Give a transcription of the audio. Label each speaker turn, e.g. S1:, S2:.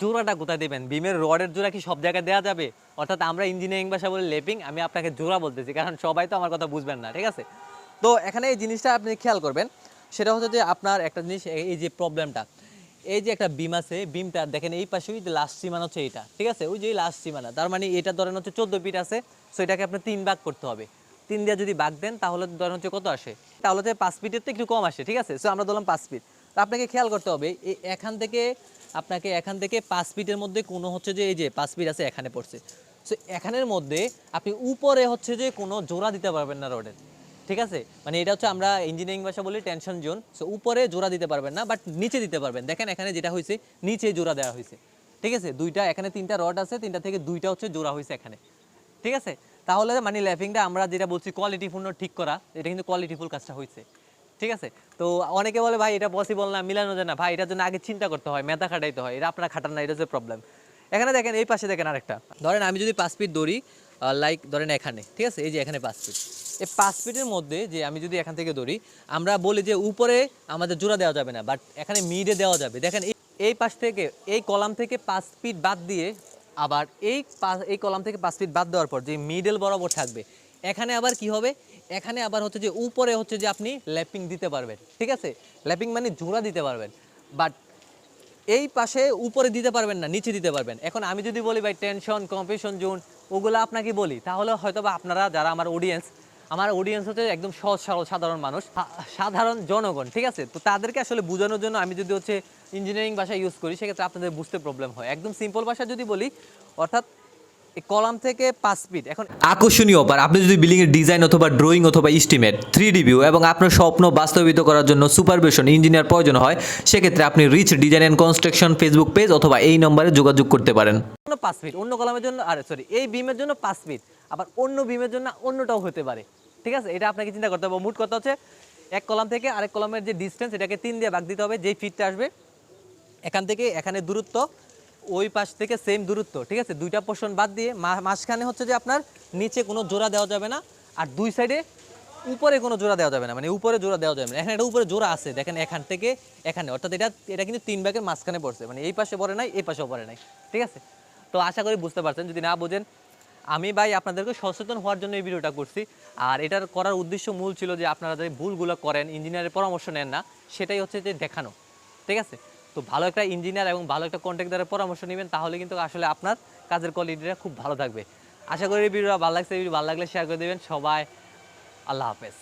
S1: জোড়াটা কোথায় দেবেন? বিমের রডের জোড়া কি সব জায়গায় দেওয়া যাবে? অর্থাৎ আমরা ইঞ্জিনিয়ারিং ভাষা বলে লেপিং, আমি আপনাকে জোড়া বলতেছি, কারণ সবাই তো আমার কথা বুঝবেন না, ঠিক আছে? তো এখানে এই জিনিসটা আপনি খেয়াল করবেন, সেটা হচ্ছে যে আপনার একটা জিনিস, এই- যে প্রবলেমটা এই যে একটা বিম আছে, বিমটা দেখেন এই পাশে ওই যে লাস্ট সীমানা হচ্ছে এইটা, ঠিক আছে? ওই যে লাস্ট সীমানা, তার মানে এটা ধরেন হচ্ছে চোদ্দ ফিট আছে সো এটাকে আপনি তিন ভাগ করতে হবে। তিন দিয়ে যদি ভাগ দেন, তাহলে ধরেন হচ্ছে কত আসে? তাহলে হচ্ছে পাঁচ ফিটের তো একটু কম আসে, ঠিক আছে? সো আমরা ধরলাম পাঁচ ফিট তো আপনাকে খেয়াল করতে হবে এখান থেকে আপনাকে এখান থেকে পাঁচ ফিটের মধ্যে কোনো হচ্ছে যে, এই যে পাঁচ ফিট আছে এখানে পড়ছে। সো এখানের মধ্যে আপনি উপরে হচ্ছে যে কোনো জোড়া দিতে পারবেন না রডের, ঠিক আছে? মানে এটা হচ্ছে আমরা ইঞ্জিনিয়ারিং ভাষা বলি টেনশন জোন সো উপরে জোড়া দিতে পারবেন না বাট নিচে দিতে পারবেন। দেখেন এখানে যেটা হয়েছে, নিচে জোড়া দেওয়া হয়েছে, ঠিক আছে? দুইটা, এখানে তিনটা রড আছে, তিনটা থেকে দুইটা হচ্ছে জোড়া হয়েছে এখানে, ঠিক আছে? তাহলে মানে ল্যাপিংটা আমরা যেটা বলছি কোয়ালিটিপূর্ণ ঠিক করা, এটা কিন্তু কোয়ালিটিফুল কাজটা হয়েছে। ঠিক আছে? তো অনেকে বলে, ভাই, এটা পসিবল না, মিলানো যায় না। ভাই, এটার জন্য আগে চিন্তা করতে হয়, মেধা খাটাইতে হয়। এটা আপনারা খাটান না, এটা হচ্ছে প্রবলেম এখানে দেখেন, এই পাশে দেখেন আরেকটা। ধরেন, আমি যদি পাঁচ ফিট দৌড়ি লাইক ধরেন এখানে, ঠিক আছে? এই যে এখানে পাঁচ ফিট এই পাঁচ ফিটের মধ্যে যে আমি যদি এখান থেকে দৌড়ি, আমরা বলি যে উপরে আমাদের জোড়া দেওয়া যাবে না বাট এখানে মিডে দেওয়া যাবে। দেখেন, এই- পাশ থেকে, এই কলাম থেকে পাঁচ ফিট বাদ দিয়ে, আবার এই এই কলাম থেকে পাঁচ ফিট বাদ দেওয়ার পর যে মিডল বরাবর থাকবে এখানে আবার কি হবে? এখানে আবার হচ্ছে যে উপরে হচ্ছে যে আপনি ল্যাপিং দিতে পারবেন, ঠিক আছে? ল্যাপিং মানে জোড়া দিতে পারবেন বাট এই পাশে উপরে দিতে পারবেন না, নিচে দিতে পারবেন। এখন আমি যদি বলি, ভাই টেনশন কম্পিটিশন জোন ওগুলো আপনাকে বলি, তাহলে হয়তো বা আপনারা যারা আমার অডিয়েন্স আমার অডিয়েন্স হচ্ছে একদম সহজ, সরল, সাধারণ মানুষ সাধারণ জনগণ, ঠিক আছে? তো তাদেরকে আসলে বোঝানোর জন্য আমি যদি হচ্ছে ইঞ্জিনিয়ারিং ভাষা ইউজ করি, সেক্ষেত্রে আপনাদের বুঝতে প্রবলেম হয়। একদম সিম্পল ভাষা যদি বলি, অর্থাৎ কলাম থেকে পাঁচ ফিট। এখন
S2: আকর্ষণীয় অফার আপনি যদি বিল্ডিং এর ডিজাইন অথবা ড্রয়িং অথবা ইস্টিমেট থ্রি ভিউ এবং আপনার স্বপ্ন বাস্তবিত করার জন্য সুপারভিশন ইঞ্জিনিয়ার প্রয়োজন হয় সেক্ষেত্রে আপনি rich design and construction Facebook page অথবা এই নম্বরে যোগাযোগ করতে পারেন।
S1: পাঁচ ফিট অন্য কলামের জন্য আরে সরি এই বিমের জন্য পাঁচ ফিট আবার অন্য বিমের জন্য অন্যটাও হতে পারে। ঠিক আছে? এটা আপনাকে চিন্তা করতে হবে। মোট কথা হচ্ছে এক কলাম থেকে আরেক কলামের যে ডিস্টেন্স এটাকে তিন দিয়ে ভাগ দিতে হবে যেই ফিটটা আসবে এখান থেকে এখানে দূরত্ব ওই পাশ থেকে সেম দূরত্ব, ঠিক আছে? দুইটা পোর্শন বাদ দিয়ে মাঝখানে হচ্ছে যে আপনার নিচে কোনো জোড়া দেওয়া যাবে না, আর দুই সাইডে উপরে কোনো জোড়া দেওয়া যাবে না মানে উপরে জোড়া দেওয়া যাবে না। এখানে একটা উপরে জোড়া আছে, দেখেন এখান থেকে এখানে। অর্থাৎ এটা এটা কিন্তু তিন ভাগের মাঝখানে পড়ছে মানে এই পাশে পড়ে নাই, এই পাশেও পড়ে নাই, ঠিক আছে? তো আশা করি বুঝতে পারছেন, যদি না বোঝেন, আমি ভাই আপনাদেরকে সচেতন হওয়ার জন্য এই ভিডিওটা করছি। আর এটার করার উদ্দেশ্য মূল ছিল যে আপনারা যে ভুলগুলো করেন ইঞ্জিনিয়ারের পরামর্শ নেন না, সেটাই হচ্ছে যে দেখানো, ঠিক আছে? তো ভালো একটা ইঞ্জিনিয়ার এবং ভালো একটা কন্ট্রাক্টারের পরামর্শ নেবেন, তাহলে কিন্তু আসলে আপনার কাজের কোয়ালিটিটা খুব ভালো থাকবে। আশা করি ভিডিওটা ভালো লাগছে ভিডিও ভালো লাগলে শেয়ার করে দেবেন। সবাই, আল্লাহ হাফেজ।